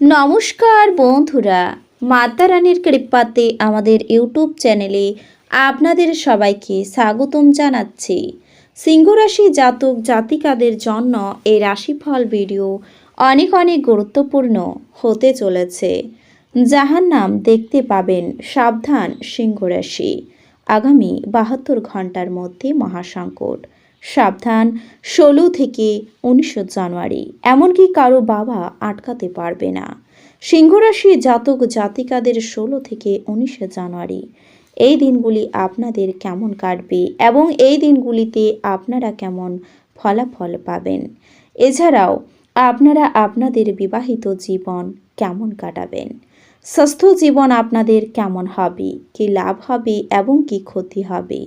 নমস্কার বন্ধুরা মাতা রানীর কৃপাতে আমাদের ইউটিউব চ্যানেলে আপনাদের সবাইকে স্বাগতম জানাচ্ছি। সিংহরাশি জাতক জাতিকাদের জন্য এই রাশিফল ভিডিও অনেক অনেক গুরুত্বপূর্ণ হতে চলেছে। যাহার নাম দেখতে পাবেন সাবধান সিংহরাশি। আগামী বাহাত্তর ঘণ্টার মধ্যে মহাসংকট। সাবধান, ষোলো থেকে উনিশে জানুয়ারি। এমনকি কারও বাবা আটকাতে পারবে না। সিংহরাশি জাতক জাতিকাদের ষোলো থেকে উনিশে জানুয়ারি। এই দিনগুলি আপনাদের কেমন কাটবে এবং এই দিনগুলিতে আপনারা কেমন ফলাফল পাবেন? এছাড়াও, আপনারা আপনাদের বিবাহিত জীবন কেমন কাটাবেন? স্বাস্থ্য জীবন আপনাদের কেমন হবে? কি লাভ হবে এবং কি ক্ষতি হবে?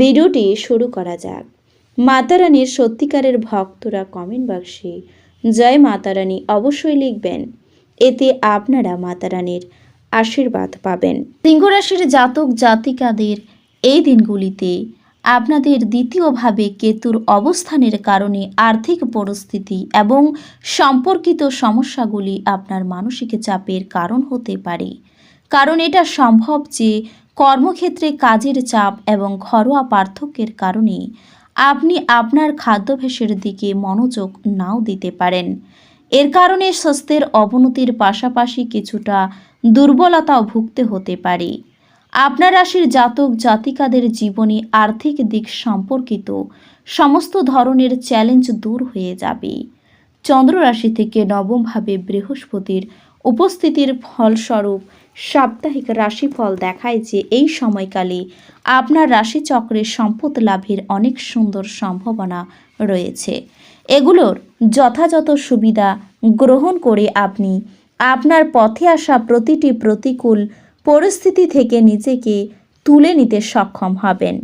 ভিডিওটি শুরু করা যাক। মাতারানির সত্যিকারের ভক্তরা কমেন্ট বাক্সে জয় মাতারানী অবশ্যই লিখবেন। এতে আপনারা মাতারানীর আশীর্বাদ পাবেন। সিংহরাশির জাতক জাতিকাদের এই দিনগুলিতে আপনাদের দ্বিতীয়ভাবে কেতুর অবস্থানের কারণে আর্থিক পরিস্থিতি এবং সম্পর্কিত সমস্যাগুলি আপনার মানসিক চাপের কারণ হতে পারে। কারণ এটা সম্ভব যে কর্মক্ষেত্রে কাজের চাপ এবং ঘরোয়া পার্থক্যের কারণে আপনি আপনার খাদ্যাভ্যাসের দিকে মনোযোগ নাও দিতে পারেন। এর কারণে স্বাস্থ্যের অবনতির পাশাপাশি কিছুটা দুর্বলতাও ভুগতে হতে পারে। আপনার রাশির জাতক জাতিকাদের জীবনে আর্থিক দিক সম্পর্কিত সমস্ত ধরনের চ্যালেঞ্জ দূর হয়ে যাবে। চন্দ্র রাশি থেকে নবমভাবে বৃহস্পতির উপস্থিতির ফলস্বরূপ সাপ্তাহিক রাশিফল দেখায় যে এই সময়কালে আপনার রাশিচক্রে সম্পদ লাভের অনেক সুন্দর সম্ভাবনা রয়েছে। এগুলোর যথাযথ সুবিধা গ্রহণ করে আপনি আপনার পথে আসা প্রতিটি প্রতিকূল পরিস্থিতি থেকে নিজেকে তুলে নিতে সক্ষম হবেন।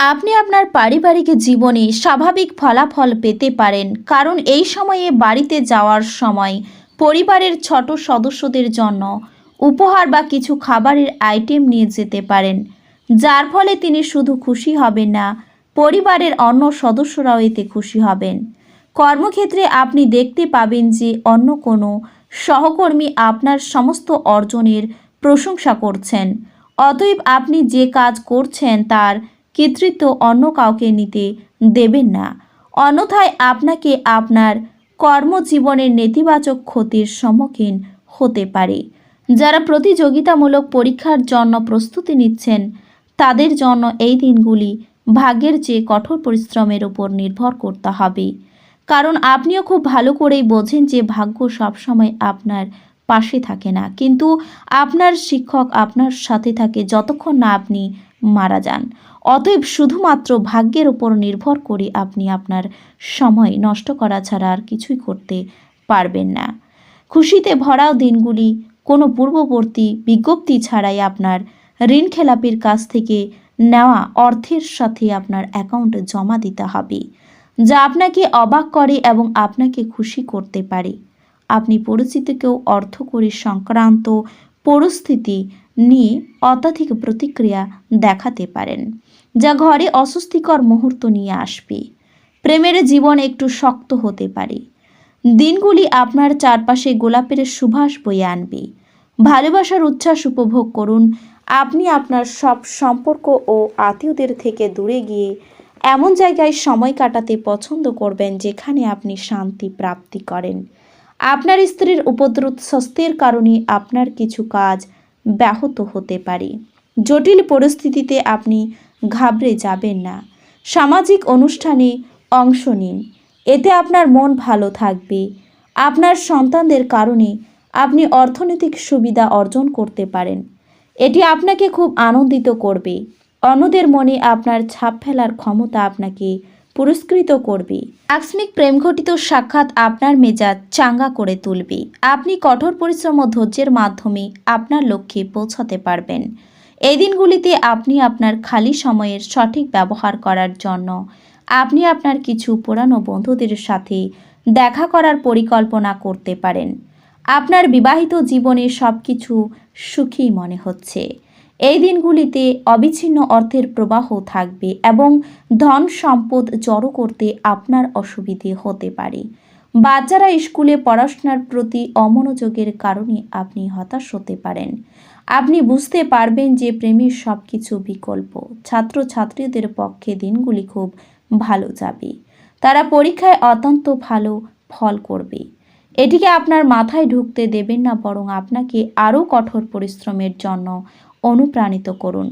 আপনি আপনার পারিবারিক জীবনে স্বাভাবিক ফলাফল পেতে পারেন, কারণ এই সময়ে বাড়িতে যাওয়ার সময় পরিবারের ছোট সদস্যদের জন্য উপহার বা কিছু খাবারের আইটেম নিয়ে যেতে পারেন, যার ফলে তিনি শুধু খুশি হবেন না, পরিবারের অন্য সদস্যরাও এতে খুশি হবেন। কর্মক্ষেত্রে আপনি দেখতে পাবেন যে অন্য কোনো সহকর্মী আপনার সমস্ত অর্জনের প্রশংসা করছেন, অতএব আপনি যে কাজ করছেন তার কৃতিত্ব অন্য কাউকে নিতে দেবেন না। অন্যথায় আপনাকে আপনার কর্মজীবনের নেতিবাচক ক্ষতির সম্মুখীন হতে পারে। যারা প্রতিযোগিতামূলক পরীক্ষার জন্য প্রস্তুতি নিচ্ছেন, তাদের জন্য এই দিনগুলি ভাগ্যের চেয়ে কঠোর পরিশ্রমের উপর নির্ভর করতে হবে। কারণ আপনিও খুব ভালো করেই বোঝেন যে ভাগ্য সবসময় আপনার পাশে থাকে না। কিন্তু আপনার শিক্ষক আপনার সাথে থাকে যতক্ষণ না আপনি মারা যান। অতএব শুধুমাত্র ভাগ্যের উপর নির্ভর করে আপনি আপনার সময় নষ্ট করা ছাড়া আর কিছুই করতে পারবেন না। খুশিতে ভরাও দিনগুলি কোনো পূর্ববর্তী বিজ্ঞপ্তি ছাড়াই আপনার ঋণ খেলাপির কাছ থেকে নেওয়া অর্থের সাথে আপনার অ্যাকাউন্টে জমা দিতে হবে, যা আপনাকে অবাক করে এবং আপনাকে খুশি করতে পারে। আপনি পরিচিত কেউ অর্থ করে সংক্রান্ত পরিস্থিতি নিয়ে অত্যাধিক প্রতিক্রিয়া দেখাতে পারেন, যা ঘরে অস্বস্তিকর মুহূর্ত নিয়ে আসবে। প্রেমের জীবন একটু শক্ত হতে পারে। দিনগুলি আপনার চারপাশে গোলাপের সুভাষ বয়ে আনবে। ভালোবাসার উচ্ছ্বাস উপভোগ করুন। আপনি আপনার সব সম্পর্ক ও আত্মীয়দের থেকে দূরে গিয়ে এমন জায়গায় সময় কাটাতে পছন্দ করবেন যেখানে আপনি শান্তি প্রাপ্তি করেন। আপনার স্ত্রীর উপদ্রুত স্বাস্থ্যের কারণে আপনার কিছু কাজ ব্যাহত হতে পারে। জটিল পরিস্থিতিতে আপনি ঘাবড়ে যাবেন না। সামাজিক অনুষ্ঠানে অংশ নিন। এতে আপনার মন ভালো থাকবে। আপনার সন্তানদের কারণে আপনি অর্থনৈতিক সুবিধা অর্জন করতে পারেন। এটি আপনাকে খুব আনন্দিত করবে। অন্যদের মনে আপনার ছাপ ফেলার ক্ষমতা আপনাকে পুরস্কৃত করবে। আকস্মিক প্রেম ঘটিত সাক্ষাৎ আপনার মেজাজ চাঙ্গা করে তুলবে। আপনি কঠোর পরিশ্রম ও ধৈর্যের মাধ্যমে আপনার লক্ষ্যে পৌঁছাতে পারবেন। এই দিনগুলিতে আপনি আপনার খালি সময়ের সঠিক ব্যবহার করার জন্য আপনি আপনার কিছু পুরানো বন্ধুদের সাথে দেখা করার পরিকল্পনা করতে পারেন। আপনার বিবাহিত জীবনে সব কিছু সুখী মনে হচ্ছে। এই দিনগুলিতে অবিচ্ছিন্ন অর্থের প্রবাহ থাকবে এবং ধন সম্পদ জড়ো করতে আপনার অসুবিধে হতে পারে। বাচ্চারা স্কুলে পড়াশোনার প্রতি অমনোযোগের কারণে আপনি হতাশ হতে পারেন। আপনি বুঝতে পারবেন যে প্রেমের সব কিছু বিকল্প। ছাত্রছাত্রীদের পক্ষে দিনগুলি খুব ভালো যাবে। তারা পরীক্ষায় অত্যন্ত ভালো ফল করবে। এটিকে আপনার মাথায় ঢুকতে দেবেন না, বরং আপনাকে আরও কঠোর পরিশ্রমের জন্য অনুপ্রাণিত করুন।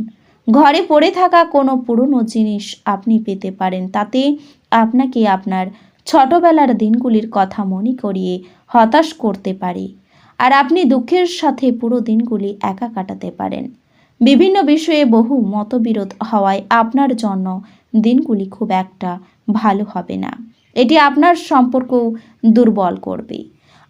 ঘরে পড়ে থাকা কোনো পুরনো জিনিস আপনি পেতে পারেন, তাতে আপনাকে আপনার ছোটবেলার দিনগুলির কথা মনে করিয়ে হতাশ করতে পারে। আর আপনি দুঃখের সাথে পুরো দিনগুলি একা কাটাতে পারেন। বিভিন্ন বিষয়ে বহু মতবিরোধ হওয়ায় আপনার জন্য দিনগুলি খুব একটা ভালো হবে না। এটি আপনার সম্পর্কও দুর্বল করবে।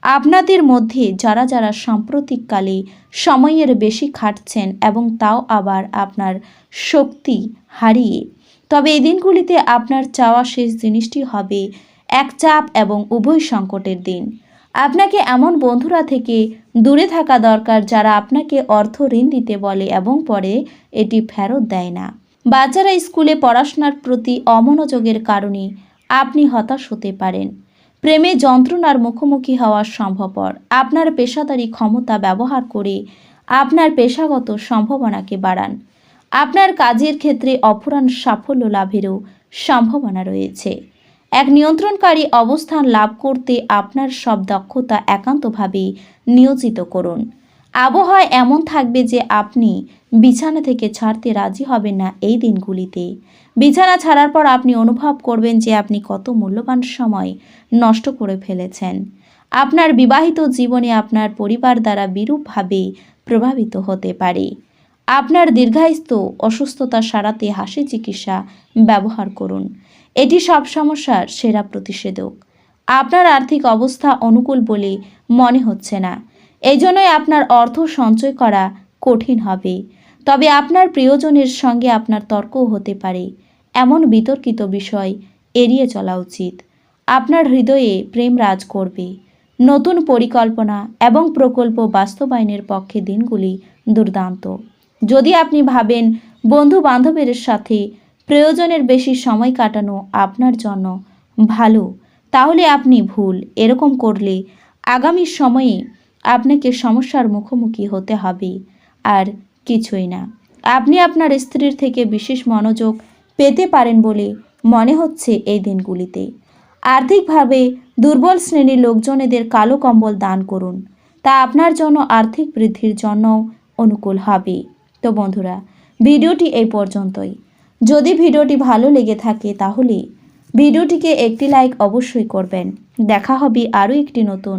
আপনাদের মধ্যে যারা যারা সাম্প্রতিককালে সময়ের বেশি খাটছেন এবং তাও আবার আপনার শক্তি হারিয়ে, তবে এই দিনগুলিতে আপনার চাওয়া শেষ জিনিসটি হবে এক চাপ এবং উভয় সংকটের দিন। আপনাকে এমন বন্ধুরা থেকে দূরে থাকা দরকার যারা আপনাকে অর্থ ঋণ দিতে বলে এবং পরে এটি ফেরত দেয় না। বাচ্চারা স্কুলে পড়াশোনার প্রতি অমনোযোগের কারণে আপনি হতাশ হতে পারেন। প্রেমে যন্ত্রণার মুখোমুখি হওয়ার সম্ভবপর। আপনার পেশাদারি ক্ষমতা ব্যবহার করে আপনার পেশাগত সম্ভাবনাকে বাড়ান। আপনার কাজের ক্ষেত্রে অপরাণ সাফল্য লাভেরও সম্ভাবনা রয়েছে। এক নিয়ন্ত্রণকারী অবস্থান লাভ করতে আপনার সব দক্ষতা একান্তভাবে নিয়োজিত করুন। আবহাওয়া এমন থাকবে যে আপনি বিছানা থেকে ছাড়তে রাজি হবেন না এই দিনগুলিতে। বিছানা ছাড়ার পর আপনি অনুভব করবেন যে আপনি কত মূল্যবান সময় নষ্ট করে ফেলেছেন। আপনার বিবাহিত জীবনে আপনার পরিবার দ্বারা বিরূপভাবে প্রভাবিত হতে পারে। আপনার দীর্ঘায়িত অসুস্থতা সারাতে হাসি চিকিৎসা ব্যবহার করুন। এটি সব সমস্যার সেরা প্রতিষেধক। আপনার আর্থিক অবস্থা অনুকূল বলে মনে হচ্ছে না। এই জন্যই আপনার অর্থ সঞ্চয় করা কঠিন হবে। তবে আপনার প্রিয়জনের সঙ্গে আপনার তর্কও হতে পারে। এমন বিতর্কিত বিষয় এড়িয়ে চলা উচিত। আপনার হৃদয়ে প্রেম রাজ করবে। নতুন পরিকল্পনা এবং প্রকল্প বাস্তবায়নের পক্ষে দিনগুলি দুর্দান্ত। যদি আপনি ভাবেন বন্ধু বান্ধবের সাথে প্রয়োজনের বেশি সময় কাটানো আপনার জন্য ভালো, তাহলে আপনি ভুল। এরকম করলে আগামী সময়ে আপনাকে সমস্যার মুখোমুখি হতে হবে আর কিছুই না। আপনি আপনার স্ত্রীর থেকে বিশেষ মনোযোগ পেতে পারেন বলে মনে হচ্ছে এই দিনগুলিতে। আর্থিকভাবে দুর্বল শ্রেণির লোকজনেদের কালো কম্বল দান করুন, তা আপনার জন্য আর্থিক বৃদ্ধির জন্য অনুকূল হবে। তো বন্ধুরা, ভিডিওটি এই পর্যন্তই। যদি ভিডিওটি ভালো লেগে থাকে তাহলে ভিডিওটিকে একটি লাইক অবশ্যই করবেন। দেখা হবে আরও একটি নতুন